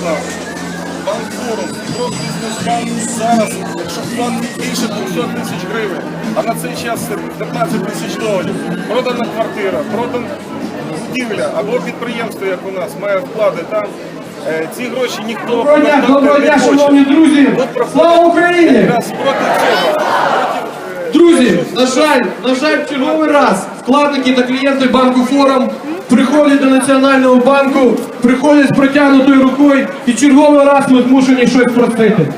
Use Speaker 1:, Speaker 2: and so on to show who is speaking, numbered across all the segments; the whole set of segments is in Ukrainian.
Speaker 1: Банкфорум, крок бізнес-банк зараз, якщо вклад більше 200 тисяч гривень, а на цей час 15 тисяч доларів. Продана квартира, продана будівля або підприємство, як у нас, має вклади там. Е, Ці гроші ніхто
Speaker 2: Доброго дня, доброго дня, шановні друзі! Слава Україні!
Speaker 1: якраз проти цього. Е,
Speaker 2: Друзі, на жаль, на жаль, в черговий раз вкладники та клієнти банку Форум приходять до Національного банку, приходять з протягнутою рукою і черговий раз ми змушені щось просити.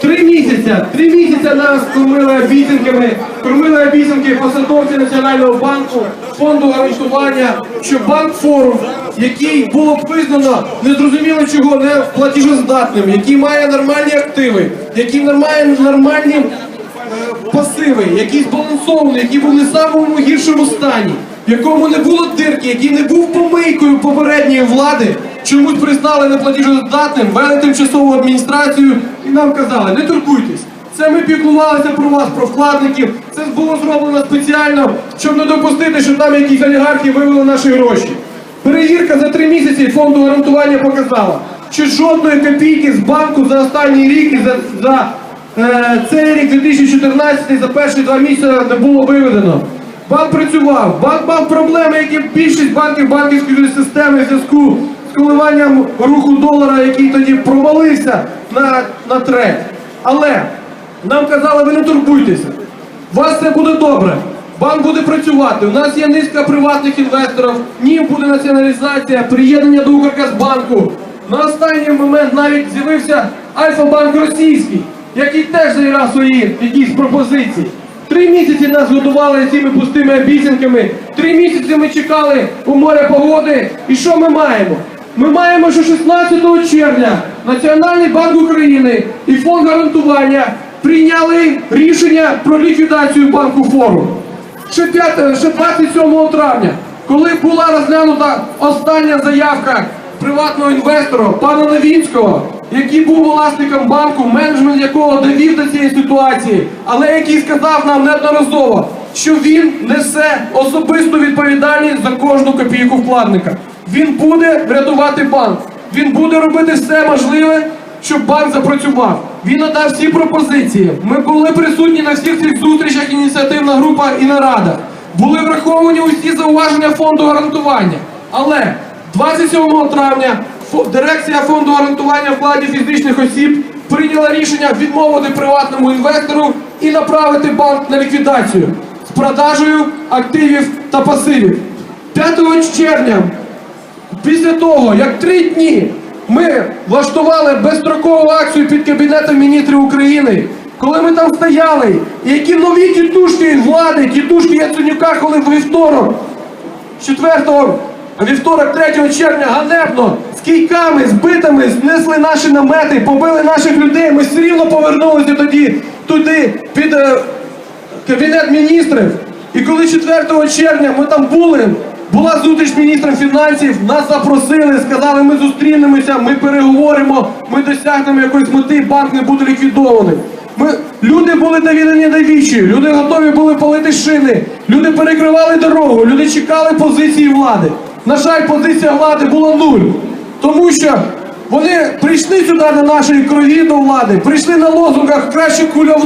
Speaker 2: Три місяці, три місяці нас кормили обіцянками, кормили обіцянки посадовці Національного банку, фонду гарантування, що банк форум, який було визнано незрозуміло чого не платіжоздатним, який має нормальні активи, який має нормальні пасиви, який збалансований, який був не самому гіршому стані, в якому не було дирки, який не був помийкою попередньої влади, чомусь признали неплатіжоздатним, вели тимчасову адміністрацію і нам казали, не турбуйтесь. Це ми піклувалися про вас, про вкладників. Це було зроблено спеціально, щоб не допустити, що там якісь олігархи вивели наші гроші. Перевірка за три місяці фонду гарантування показала, що жодної копійки з банку за останній рік і за, за е, цей рік 2014 за перші два місяці не було виведено. Банк працював, банк мав проблеми, які більшість банків банківської системи в зв'язку з коливанням руху долара, який тоді провалився на, на треть. Але нам казали, ви не турбуйтеся. У вас все буде добре. Банк буде працювати. У нас є низка приватних інвесторів. Нім буде націоналізація, приєднання до Укргазбанку. На останній момент навіть з'явився Альфа-банк російський, який теж заіграв свої якісь пропозиції. Три місяці нас годували цими пустими обіцянками. Три місяці ми чекали у моря погоди. І що ми маємо? Ми маємо, що 16 червня Національний банк України і фонд гарантування прийняли рішення про ліквідацію банку форум. Ще, 5, ще 27 травня, коли була розглянута остання заявка приватного інвестора пана Новінського, який був власником банку, менеджмент якого довів до цієї ситуації, але який сказав нам неодноразово, що він несе особисту відповідальність за кожну копійку вкладника. Він буде врятувати банк. Він буде робити все можливе, щоб банк запрацював. Він надав всі пропозиції. Ми були присутні на всіх цих зустрічах, ініціативна група і нарада. Були враховані усі зауваження фонду гарантування. Але 27 травня дирекція фонду гарантування вкладів фізичних осіб прийняла рішення відмовити приватному інвестору і направити банк на ліквідацію з продажею активів та пасивів. 5 червня Після того, як три дні ми влаштували безстрокову акцію під Кабінетом міністрів України, коли ми там стояли, і які нові тітушки влади, тітушки Яценюка, коли в вівторок, 4 вівторок 3 червня ганебно з кійками, з битами знесли наші намети, побили наших людей, ми все рівно повернулися тоді туди під е, Кабінет міністрів. І коли 4 червня ми там були, була зустріч міністром фінансів, нас запросили, сказали, ми зустрінемося, ми переговоримо, ми досягнемо якоїсь мети, банк не буде ліквідований. Ми, люди були довірені до вічі, люди готові були палити шини, люди перекривали дорогу, люди чекали позиції влади. На жаль, позиція влади була нуль. Тому що вони прийшли сюди на нашій крові до влади, прийшли на лозунгах краще куля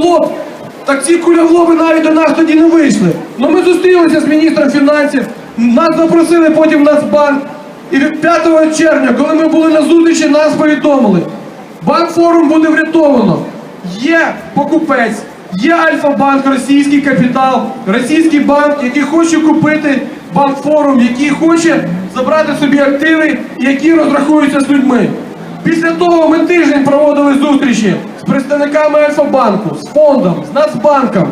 Speaker 2: так ці кульоглоби навіть до нас тоді не вийшли. Ну ми зустрілися з міністром фінансів, нас запросили потім в Нацбанк. І від 5 червня, коли ми були на зустрічі, нас повідомили. Банк форум буде врятовано. Є покупець, є Альфа-банк, російський капітал, російський банк, який хоче купити банк форум, який хоче забрати собі активи, які розрахуються з людьми. Після того ми тиждень проводили зустрічі з представниками Альфа-банку, з фондом, з Нацбанком.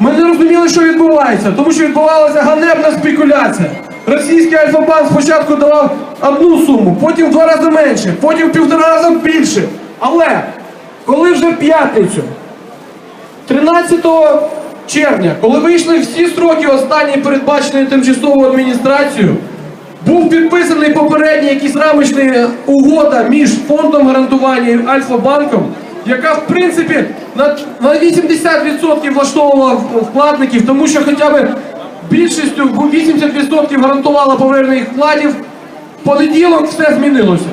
Speaker 2: Ми не розуміли, що відбувається, тому що відбувалася ганебна спекуляція. Російський Альфа-банк спочатку давав одну суму, потім в два рази менше, потім в півтора рази більше. Але коли вже п'ятницю 13 червня, коли вийшли всі строки останні передбачені тимчасовою адміністрацією, був підписаний попередній якийсь рамочний угода між фондом гарантування і Альфа-банком, яка в принципі на, на 80% влаштовувала вкладників, тому що хоча б більшістю 80% гарантувала повернення їх вкладів. В понеділок все змінилося.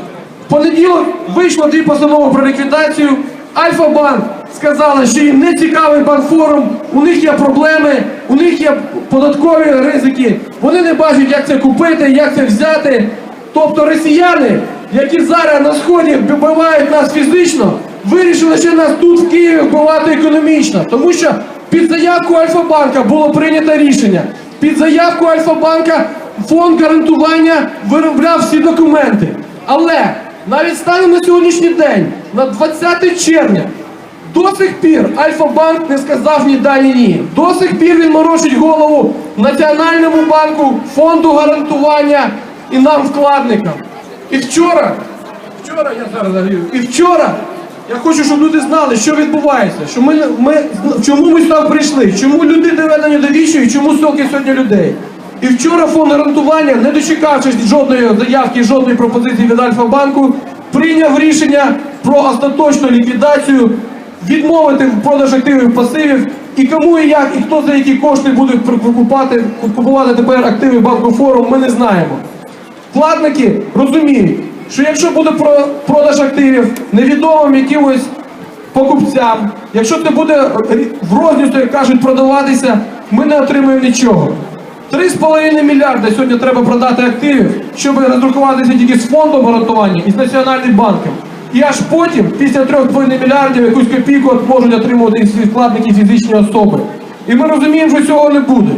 Speaker 2: В понеділок вийшло дві постанови про ліквідацію. Альфа-банк сказала, що їм не цікавий банкфорум, у них є проблеми, у них є податкові ризики. Вони не бачать, як це купити, як це взяти. Тобто росіяни, які зараз на сході вбивають нас фізично, вирішили ще нас тут в Києві вбивати економічно, тому що під заявку Альфа-банка було прийнято рішення. Під заявку Альфа-банка фонд гарантування виробляв всі документи. Але навіть станом на сьогоднішній день, на 20 червня, до сих пір Альфа-банк не сказав ні да, ні. До сих пір він морочить голову Національному банку, фонду гарантування і нам вкладникам. І вчора, вчора я зараз говорю, і вчора я хочу, щоб люди знали, що відбувається, що ми, ми чому ми сюди прийшли, чому люди доведені до вічі і чому стільки сьогодні людей. І вчора фонд гарантування, не дочекавшись жодної заявки, жодної пропозиції від Альфа-банку, прийняв рішення про остаточну ліквідацію, відмовити в продаж активів пасивів. І кому і як, і хто за які кошти буде купувати, купувати тепер активи банку форум, ми не знаємо. Вкладники розуміють, що якщо буде про- продаж активів невідомим якимось покупцям, якщо це буде в розніс, як кажуть, продаватися, ми не отримаємо нічого. 3,5 мільярда сьогодні треба продати активів, щоб роздрукуватися тільки з фондом гарантування і з Національним банком. І аж потім, після 3,5 мільярдів, якусь копійку можуть отримувати і всі вкладники фізичні особи. І ми розуміємо, що цього не буде.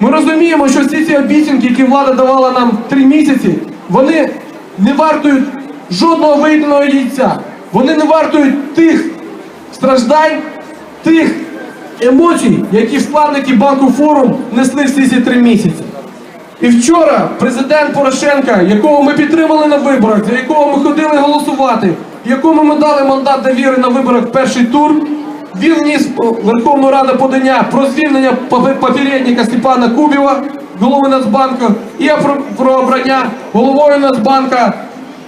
Speaker 2: Ми розуміємо, що всі ці обіцянки, які влада давала нам три місяці, вони не вартують жодного вийденого яйця. Вони не вартують тих страждань, тих емоцій, які вкладники банку форум несли всі ці три місяці. І вчора президент Порошенка, якого ми підтримали на виборах, за якого ми ходили голосувати, якому ми дали мандат довіри на виборах перший тур, він вніс Верховну Раду подання про звільнення попередника Степана Кубіва, голови Нацбанку, і про обрання головою Нацбанка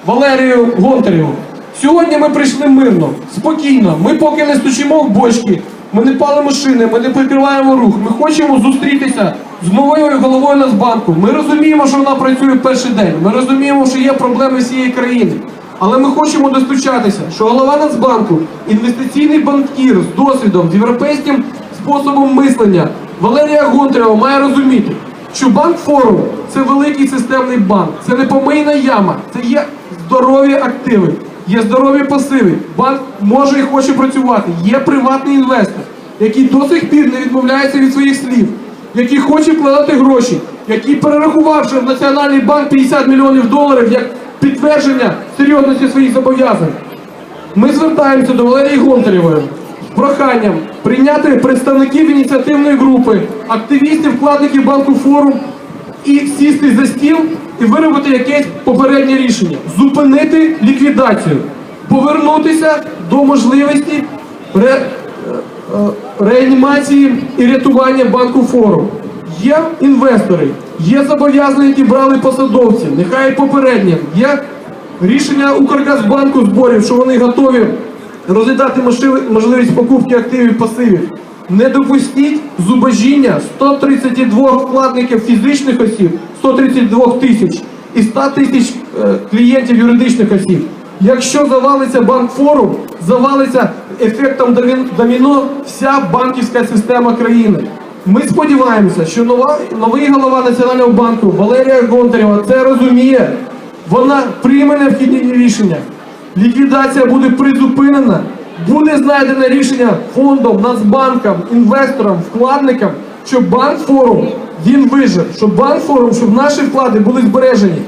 Speaker 2: Валерію Гонтарєву. Сьогодні ми прийшли мирно, спокійно. Ми поки не стучимо в бочки, ми не палимо шини, ми не прикриваємо рух. Ми хочемо зустрітися з новою головою Нацбанку. Ми розуміємо, що вона працює перший день. Ми розуміємо, що є проблеми всієї країни. Але ми хочемо достучатися, що голова Нацбанку, інвестиційний банкір з досвідом, з європейським способом мислення Валерія Гонтарєва має розуміти, що банк форум це великий системний банк, це не помийна яма, це є здорові активи, є здорові пасиви. Банк може і хоче працювати. Є приватний інвестор, який до сих пір не відмовляється від своїх слів, який хоче вкладати гроші, який перерахувавши в Національний банк 50 мільйонів доларів як підтвердження серйозності своїх зобов'язань. Ми звертаємося до Валерії Гонтарєвої з проханням прийняти представників ініціативної групи, активістів, вкладників банку форум і сісти за стіл і виробити якесь попереднє рішення, зупинити ліквідацію, повернутися до можливості ре, е, е, реанімації і рятування банку форум. Є інвестори, є зобов'язання, які брали посадовці, нехай попередні. Є рішення Укргазбанку зборів, що вони готові розглядати можливість покупки активів і пасивів. Не допустіть зубожіння 132 вкладників фізичних осіб, 132 тисяч і 100 тисяч е, клієнтів юридичних осіб. Якщо завалиться банк форум, завалиться ефектом домі- доміно вся банківська система країни. Ми сподіваємося, що нова, новий голова Національного банку Валерія Гонтарєва це розуміє. Вона прийме необхідні рішення. Ліквідація буде призупинена, буде знайдене рішення фондом, Нацбанкам, інвесторам, вкладникам, щоб банк форум він вижив, щоб банк форум, щоб наші вклади були збережені.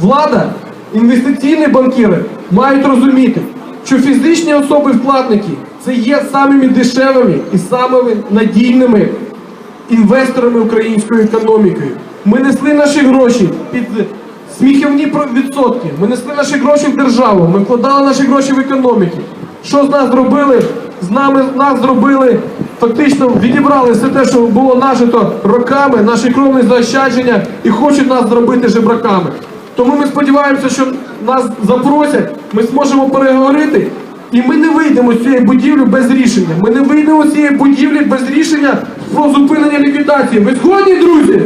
Speaker 2: Влада, інвестиційні банкіри мають розуміти, що фізичні особи-вкладники це є самими дешевими і самими надійними інвесторами української економіки. Ми несли наші гроші під сміхівні відсотки. Ми несли наші гроші в державу. Ми вкладали наші гроші в економіки. Що з нас зробили? З нами нас зробили, фактично відібрали все те, що було нажито роками, наші кровні заощадження і хочуть нас зробити жебраками. Тому ми сподіваємося, що нас запросять, ми зможемо переговорити, і ми не вийдемо з цієї будівлі без рішення. Ми не вийдемо з цієї будівлі без рішення про зупинення ліквідації. Ви згодні, друзі?